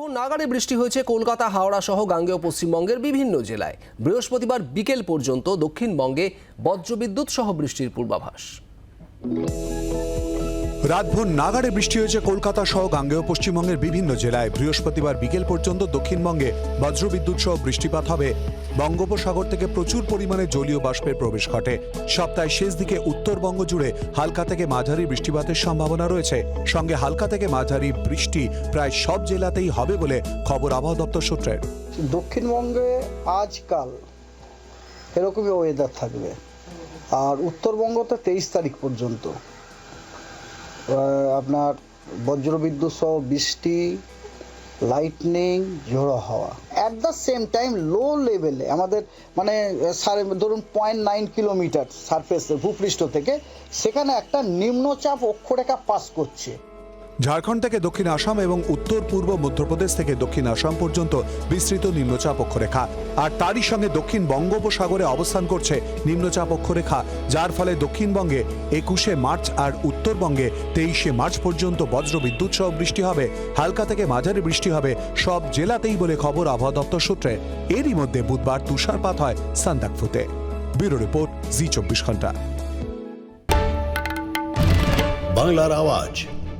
ভোর নাগারে বৃষ্টি হয়েছে কলকাতা, হাওড়া সহ গাঙ্গেয় পশ্চিমবঙ্গের বিভিন্ন জেলায়। বৃহস্পতিবার বিকেল পর্যন্ত দক্ষিণবঙ্গে বজ্রবিদ্যুৎ সহ বৃষ্টির পূর্বাভাস। রাতভর নাগাড়ে বৃষ্টি হয়েছে কলকাতা সহ গাঙ্গেয় পশ্চিমবঙ্গের বিভিন্ন জেলায়। বৃহস্পতিবার বিকেল পর্যন্ত দক্ষিণবঙ্গে বজ্রবিদ্যুৎ সহ বৃষ্টিপাত হবে। বঙ্গোপসাগর থেকে প্রচুর পরিমাণে জলীয় বাষ্পের প্রবেশ ঘটে। সপ্তাহের শেষ দিকে উত্তরবঙ্গ জুড়ে হালকা থেকে মাঝারি বৃষ্টিপাতের সম্ভাবনা রয়েছে। সঙ্গে হালকা থেকে মাঝারি বৃষ্টি প্রায় সব জেলাতেই হবে বলে খবর আবহাওয়া দপ্তর সূত্রের। দক্ষিণবঙ্গে আজকাল এরকমই ওয়েদার থাকবে। আর উত্তরবঙ্গ তো তেইশ তারিখ পর্যন্ত। আপনার বজ্রবিদ্যুৎ সহ বৃষ্টি লাইটনিং ঝোড়ো হাওয়া। At the same time low লেভেলে আমাদের মানে ধরুন পয়েন্ট নাইন কিলোমিটার সারফেস ভূপৃষ্ঠ থেকে, সেখানে একটা নিম্নচাপ অক্ষরেখা পাস করছে। ঝাড়খণ্ড থেকে দক্ষিণ আসাম এবং উত্তর পূর্ব মধ্যপ্রদেশ থেকে দক্ষিণ আসাম পর্যন্ত বিস্তৃত নিম্নচাপ অক্ষরেখা। আর তারই সঙ্গে দক্ষিণ বঙ্গোপসাগরে অবস্থান করছে নিম্নচাপ অক্ষরেখা, যার ফলে দক্ষিণবঙ্গে একুশে মার্চ আর উত্তরবঙ্গে তেইশে মার্চ পর্যন্ত বজ্র বিদ্যুৎ সহ বৃষ্টি হবে। হালকা থেকে মাঝারি বৃষ্টি হবে সব জেলাতেই বলে খবর আবহাওয়া দপ্তর সূত্রে। এরই মধ্যে বুধবার তুষারপাত হয় সান্দাকফুতে। ব্যুরো রিপোর্ট, জি চব্বিশ ঘণ্টা। বাংলার আওয়াজ।